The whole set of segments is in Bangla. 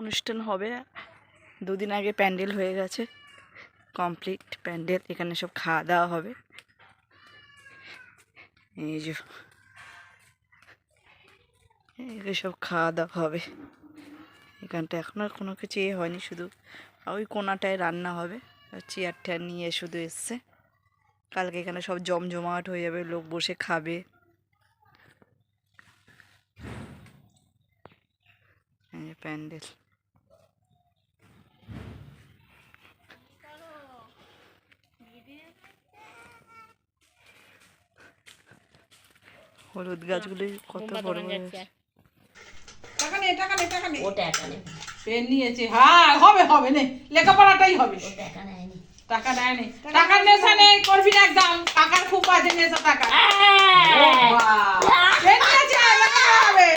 অনুষ্ঠান হবে। দুদিন আগে প্যান্ডেল হয়ে গেছে। কমপ্লিট প্যান্ডেল, এখানে সব খাওয়া দাওয়া হবে। এই যে সব খাওয়া দাওয়া হবে। এখানটা এখন আর কোনো কিছু এ হয়নি, শুধু ওই কোনাটায় রান্না হবে। চেয়ার টেয়ার নিয়ে শুধু এসছে। কালকে এখানে সব জমজমাট হয়ে যাবে, লোক বসে খাবে। প্যান্ডেল। হলুদ গাছগুলি কত বড় বড় হয়েছে। টাকা নেই টাকা নেই টাকা নেই ওটা একা নেই পেন নিয়েছে। হ্যাঁ হবে হবে নে। লেখাপড়াটাই হবে। টাকা নেয় নে। টাকার নেশা নেই করবি না একদম টাকার খুব বাজে নেশা টাকা। পেন নিয়েছে হবে।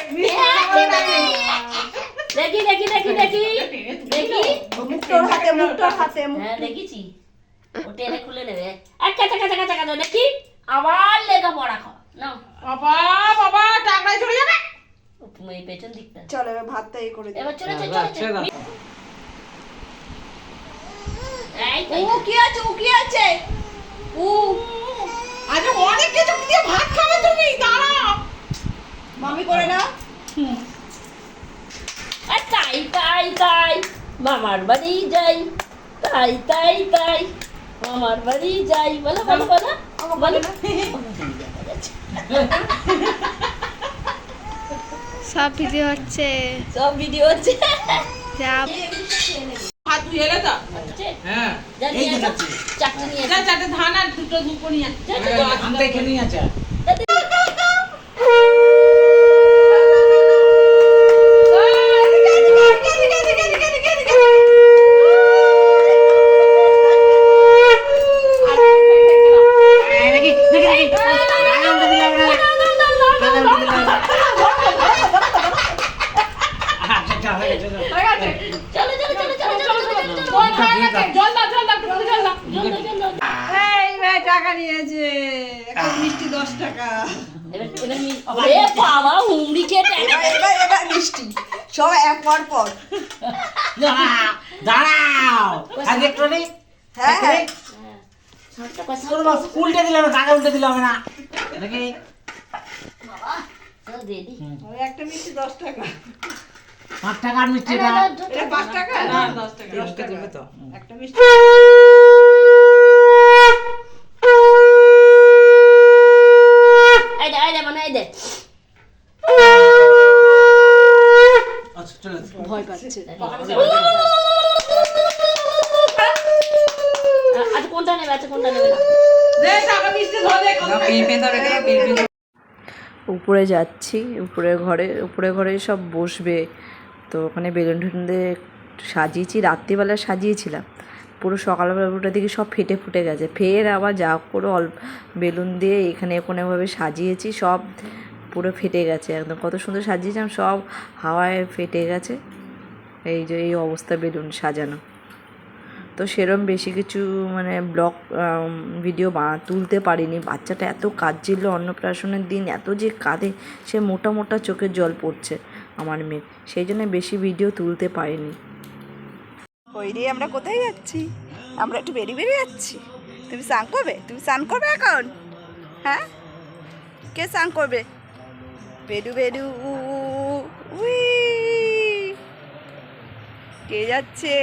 দেখি দেখি দেখি দেখি। দেখি। মুক্তোর হাতে মুক্তোর হাতে হ্যাঁ দেখেছি। ও টেনে খুলে নেবে। আচ্ছা চাকা চাকা চাকা দেখি। আবার লেখা পড়া খাও নাও বাবা বাবা টাকায় চলে যাবে। তুমি এই পেছন দিকটা। চলো এবার ভাতটা এই করে এবার চলে চলে চলে ও কি আছে ও কি আছে? ও আরে অনেক কিছু দিয়ে ভাত খাবে তুমি দাঁড়াও মামি করে না আর তাই তাই তাই মামার বাড়ি যাই। তাই তাই তাই। মামার বাড়ি যাই বলো বলো বলো। বলো। সব ভিডিও হচ্ছে। সব ভিডিও হচ্ছে। যা। হাত ধুয়ে এলে তো। হ্যাঁ। এই নিয়ে আসো, চারটে নিয়ে যা। চারটে ধান আর দুটো দুপুর নিয়ে আয়। যা, যা, যা। আছে চলো চলো চলো চলো চলো চলো চলো জল দাও জল দাও একটু জল দাও জল দাও, জল দাও। এই ভাই টাকা নিয়েছে। একটা মিষ্টি দশ টাকা। বাবা হুমড়ি খেয়ে টাকা এবার এবার এবার মিষ্টি। সব এক পর পর। দাঁড়াও। আগে একটু নেই। হ্যাঁ হ্যাঁ। উল্টে দিলাম টাকা উল্টে দিলাম না। নাকি একটা মিষ্টি দশ টাকা। পাঁচ টাকার পাঁচ টাকা? দশ টাকা দশ টাকা। তো। একটা মিষ্টি এই দে এই দে মানে এই দে আচ্ছা চলে ভয় পাচ্ছে। আচ্ছা কোনটা নেবে? আচ্ছা কোনটা নেবে? দে উপরে যাচ্ছি উপরে ঘরে উপরে ঘরে সব বসবে। তো ওখানে বেলুন টেলুন দিয়ে সাজিয়েছি রাত্রিবেলা সাজিয়েছিলাম। পুরো সকালবেলা উঠে দিকে সব ফেটে ফুটে গেছে। ফের আবার যা করে অল্প বেলুন দিয়ে এখানে ওখানেভাবে সাজিয়েছি সব পুরো ফেটে গেছে একদম। কত সুন্দর সাজিয়েছিলাম সব হাওয়ায় ফেটে গেছে। এই যে এই অবস্থা বেলুন সাজানো। তো সেরম বেশি কিছু মানে ব্লগ ভিডিও বা তুলতে পারিনি। বাচ্চাটা এত কাঁদছিল অন্নপ্রাশনের দিন, এত যে কাঁদে, সে মোটা মোটা চোখের জল পড়ছে আমার মেয়ে। সেই জন্য বেশি ভিডিও তুলতে পারিনি। রে, আমরা কোথায় যাচ্ছি? আমরা একটু বেরিয়ে বেরিয়ে যাচ্ছি। তুমি স্নান করবে? তুমি স্নান করবে এখন? হ্যাঁ? কে স্নান করবে? বেডু বেডু, উই কে যাচ্ছে?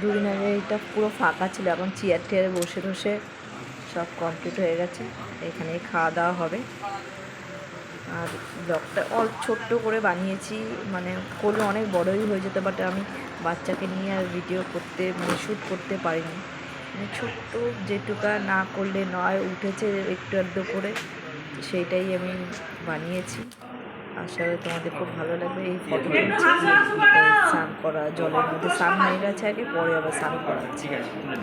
দুদিন আগে এটা পুরো ফাঁকা ছিল, এখন চেয়ার টেয়ারে বসে বসে সব কমপ্লিট হয়ে গেছে। এখানেই খাওয়া দাওয়া হবে। আর ব্লগটা অল্প ছোট্ট করে বানিয়েছি মানে করলে অনেক বড়ই হয়ে যেত বাট আমি বাচ্চাকে নিয়ে আর ভিডিও করতে মানে শ্যুট করতে পারিনি। মানে ছোট্ট যেটুকা না করলে নয়, উঠেছে একটু আধটু করে, সেইটাই আমি বানিয়েছি। আশা করি তোমাদের খুব ভালো লাগবে। এই ফটো স্নান করা জলের মধ্যে স্নান হয়ে গেছে আগে পরে আবার স্নান করা।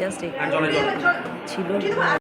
জাস্ট ছিল